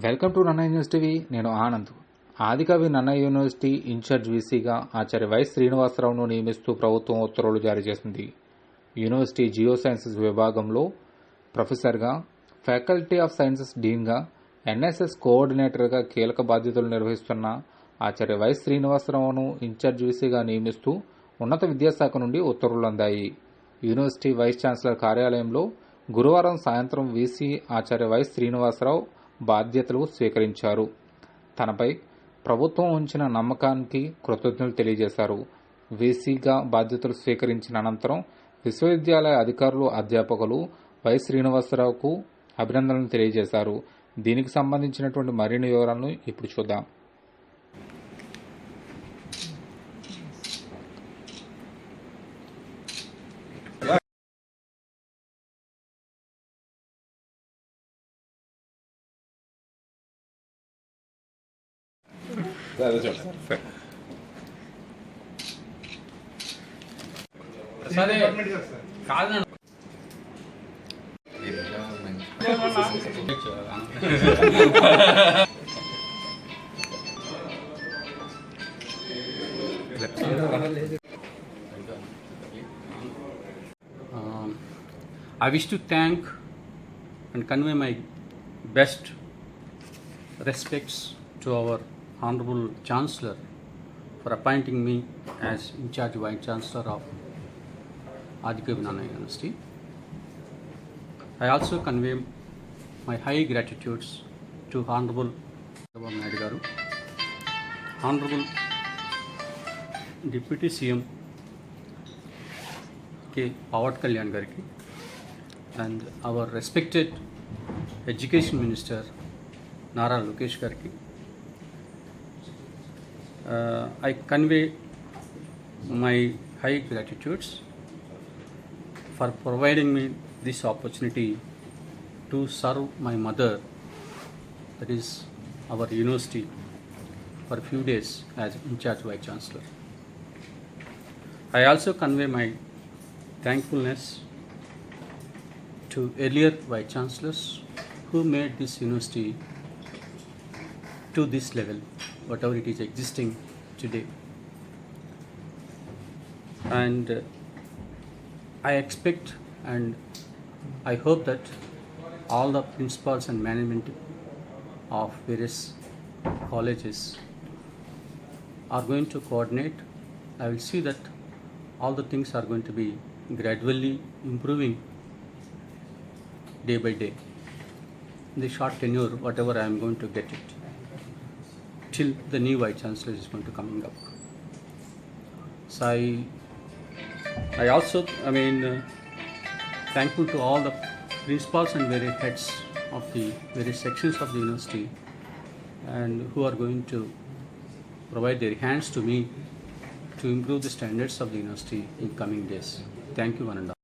Welcome to నన్న university నేను ఆనంద్. ఆదికవి నన్న యూనివర్సిటీ ఇన్ఛార్జ్ వీసీగా ఆచార్య వై శ్రీనివాసరావును నియమిస్తూ ప్రభుత్వం ఉత్తర్వులు జారీ చేసింది. యూనివర్సిటీ జియో సైన్సెస్ విభాగంలో ప్రొఫెసర్గా ఫ్యాకల్టీ ఆఫ్ సైన్సెస్ డీన్గా ఎన్ఎస్ఎస్ కోఆర్డినేటర్గా కీలక బాధ్యతలు నిర్వహిస్తున్న ఆచార్య వై శ్రీనివాసరావును ఇన్ఛార్జ్ వీసీగా నియమిస్తూ ఉన్నత విద్యాశాఖ నుండి ఉత్తర్వులు అందాయి. యూనివర్సిటీ వైస్ ఛాన్సలర్ కార్యాలయంలో గురువారం సాయంత్రం వీసీ ఆచార్య వై శ్రీనివాసరావు బాధ్యతలు స్వీకరించారు. తనపై ప్రభుత్వం ఉంచిన నమ్మకానికి కృతజ్ఞతలు తెలియజేశారు. వీసీగా బాధ్యతలు స్వీకరించిన అనంతరం విశ్వవిద్యాలయ అధికారులు అధ్యాపకులు వై శ్రీనివాసరావుకు అభినందనలు తెలియజేశారు. దీనికి సంబంధించినటువంటి మరిన్ని వివరాలను ఇప్పుడు చూద్దాం. సరే కాదు Um, I wish to thank and convey my best respects to our Honorable Chancellor for appointing me as in charge Vice Chancellor of Aditya Vinaya University. I also convey my high gratitudes to Honorable Chandrababu Naidu Garu, Honorable Deputy CM K. Pawat Kalyan Gariki, and our respected Education Minister Nara Lokesh Gariki. Uh, I convey my high gratitudes for providing me this opportunity to serve my mother, that is our university, for a few days as in charge vice chancellor. I also convey my thankfulness to earlier vice chancellors who made this university to this level, whatever it is existing today. And uh, I expect and I hope that all the principals and management of various colleges are going to coordinate. I will see that all the things are going to be gradually improving day by day. The short tenure, whatever I am going to get it, till the new vice chancellor is going to coming up. So I I also, I mean, uh, thankful to all the principals and various heads of the various sections of the university and who are going to provide their hands to me to improve the standards of the university in coming days. Thank you, one and all.